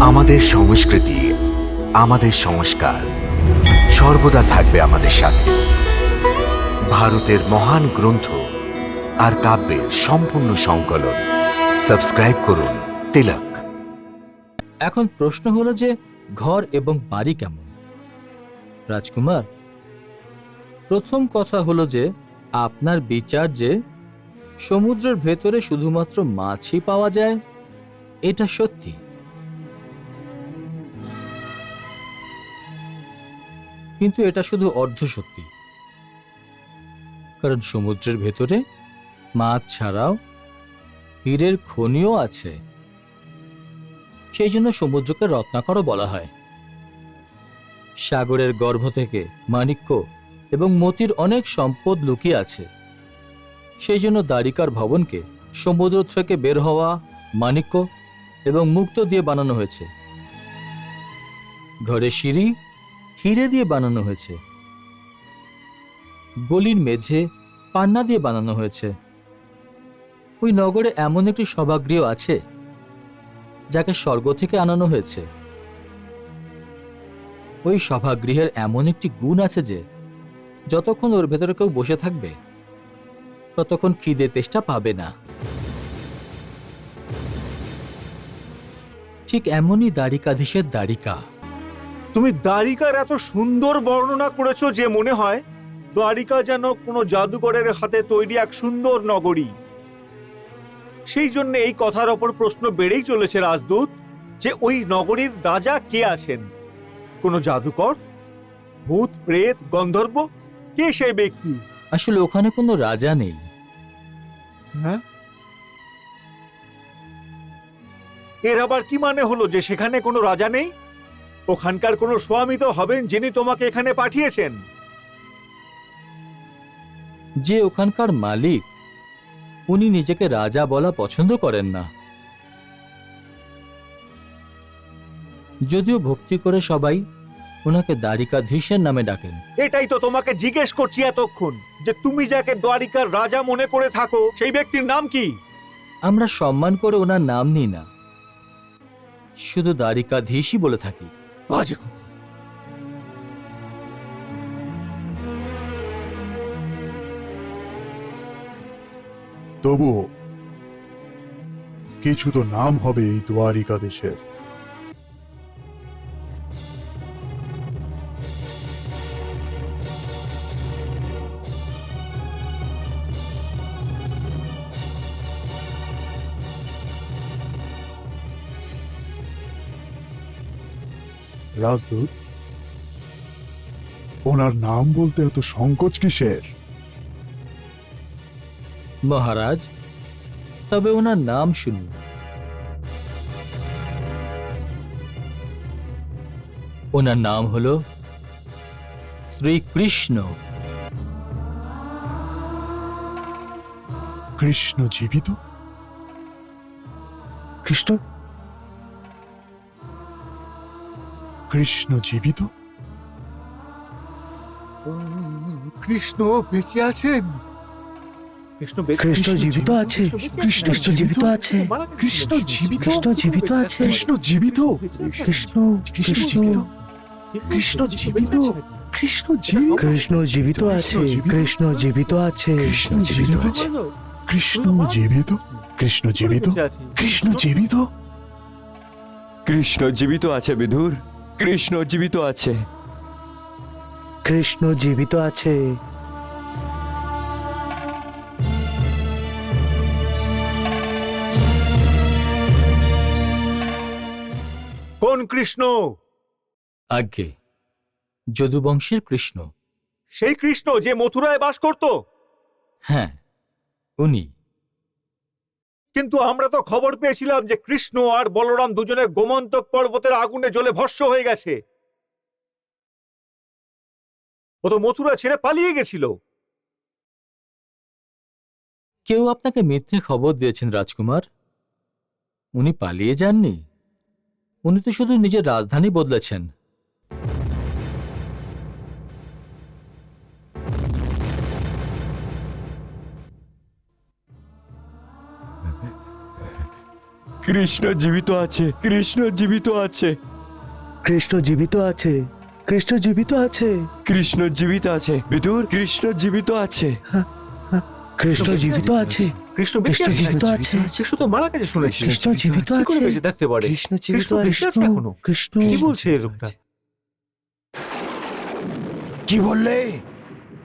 আমাদের সংস্কৃতি, আমাদের সংস্কার সর্বদা থাকবে আমাদের সাথে। ভারতের মহান গ্রন্থ আর কাব্যের সম্পূর্ণ সংকলন। সাবস্ক্রাইব করুন তিলক। এখন প্রশ্ন হলো যে, ঘর এবং বাড়ি কেমন? রাজকুমার, প্রথম কথা হলো যে, আপনার বিচার যে, সমুদ্রের ভেতরে শুধুমাত্র মাছই পাওয়া যায়, এটা সত্যি? কিন্তু এটা শুধু অর্ধ সত্যি কারণ সমুদ্রের ভেতরে মাছ ছাড়াও হীরের খনিও আছে। সেই জন্য সমুদ্রকে রত্নাকরও বলা হয়। সাগরের গর্ভ থেকে মাণিক্য এবং মতির অনেক সম্পদ লুকিয়ে আছে। সেই জন্য দ্বারিকার ভবনকে সমুদ্র থেকে বের হওয়া মাণিক্য এবং মুক্ত দিয়ে বানানো হয়েছে। ঘরে সিঁড়ি হিরে দিয়ে বানানো হয়েছে। গলির মেঝে পান্না দিয়ে বানানো হয়েছে। ওই নগরে এমন একটি সভাগৃহ আছে, যাকে স্বর্গ থেকে আনানো হয়েছে। ওই সভাগৃহের এমন একটি গুণ আছে যে, যতক্ষণ ওর ভেতরে কেউ বসে থাকবে, ততক্ষণ খিদে তেষ্টা পাবে না। ঠিক এমনই দ্বারিকাধীশের দ্বারিকা তুমি দ্বারিকার এত সুন্দর বর্ণনা করেছ যে মনে হয় দ্বারিকা যেন কোনো জাদুকরের হাতে তৈরি এক সুন্দর নগরী। সেই জন্য এই কথার ওপর প্রশ্ন বেড়েই চলেছে রাজদূত যে ওই নগরীর রাজা কে আছেন? কোনো জাদুকর? ভূত প্রেত গন্ধর্ব? কে সেই ব্যক্তি? আসলে ওখানে কোনো রাজা নেই। হ্যাঁ? এর আবার কি মানে হলো যে সেখানে কোনো রাজা নেই? ওখানকার কোনো স্বামী তো হবেন যিনি তোমাকে এখানে পাঠিয়েছেন। যে ওখানকার মালিক উনি নিজেকে রাজা বলা পছন্দ করেন না। যদিও ভক্তি করে সবাই ওনাকে দ্বারিকাধীশের নামে ডাকেন। এটাই তো তোমাকে জিজ্ঞেস করছি এতক্ষণ যে তুমি যাকে দ্বারিকার রাজা মনে করে থাকো সেই ব্যক্তির নাম কি? আমরা সম্মান করে ওনার নাম নিই না। শুধু দ্বারিকাধীশই বলে থাকি। বাজে কথা। তবুও কিছু তো নাম হবে এই দ্বারিকা দেশের রাজদূত ওনার নাম বলতে এত সংকোচ কিসের? মহারাজ তবে ওনার নাম শুনুন। ওনার নাম হলো শ্রীকৃষ্ণ। কৃষ্ণ জীবিত? কৃষ্ণ? কৃষ্ণ জীবিত? কৃষ্ণ বেঁচে আছেন। কৃষ্ণ জীবিত আছে। কৃষ্ণ জীবিত আছে। কৃষ্ণ জীবিত? কৃষ্ণ জীবিত আছে। কৃষ্ণ জীবিত? কৃষ্ণ কৃষ্ণ জীবিত। কৃষ্ণ জীবিত? কৃষ্ণ জীবিত? কৃষ্ণ জীবিত আছে। কৃষ্ণ জীবিত আছে। কৃষ্ণ জীবিত আছে। কৃষ্ণ জীবিত? কৃষ্ণ জীবিত? কৃষ্ণ জীবিত? কৃষ্ণ জীবিত আছে বিধুর। কৃষ্ণ জীবিত আছে। কৃষ্ণ জীবিত আছে। কোন কৃষ্ণ? আজ্ঞে যদুবংশের কৃষ্ণ। সেই কৃষ্ণ যে মথুরায় বাস করত? হ্যাঁ উনি। কিন্তু আমরা তো খবর পেয়েছিলাম যে কৃষ্ণ আর বলরাম দুজনে গোমন্তক পর্বতের আগুনে জ্বলে ভস্ম হয়ে গেছে। ও তো মথুরা ছেড়ে পালিয়ে গেছিল। কেউ আপনাকে মিথ্যে খবর দিয়েছেন রাজকুমার? উনি পালিয়ে যাননি। উনি তো শুধু নিজের রাজধানী বদলেছেন। কৃষ্ণ জীবিত আছে কৃষ্ণ জীবিত আছে কৃষ্ণ জীবিত আছে কৃষ্ণ জীবিত আছে কৃষ্ণ জীবিত আছে বিদুর কৃষ্ণ জীবিত আছে কৃষ্ণ জীবিত আছে কৃষ্ণ কৃষ্ণ জীবিত আছে কৃষ্ণ তো মারা গেছে শুনেছি কৃষ্ণ জীবিত আছে বেঁচে থাকতে পারে কৃষ্ণ জীবিত আছে এখনও কৃষ্ণ কি বলছে লোকটা কি বললে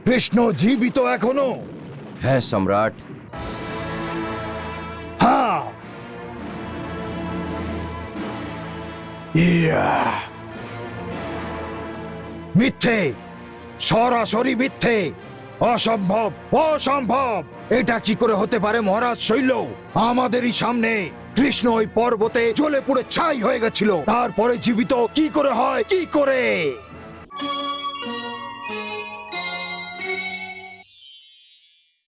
কৃষ্ণ জীবিত এখনও হ্যাঁ সম্রাট মিথ্যে। সরাসরি মিথ্যে। অসম্ভব অসম্ভব। এটা কি করে হতে পারে, মহারাজ শৈল? আমাদেরই সামনে কৃষ্ণ ওই পর্বতে জ্বলে পুড়ে ছাই হয়ে গেছিল। তারপরে জীবিত কি করে হয়, কি করে?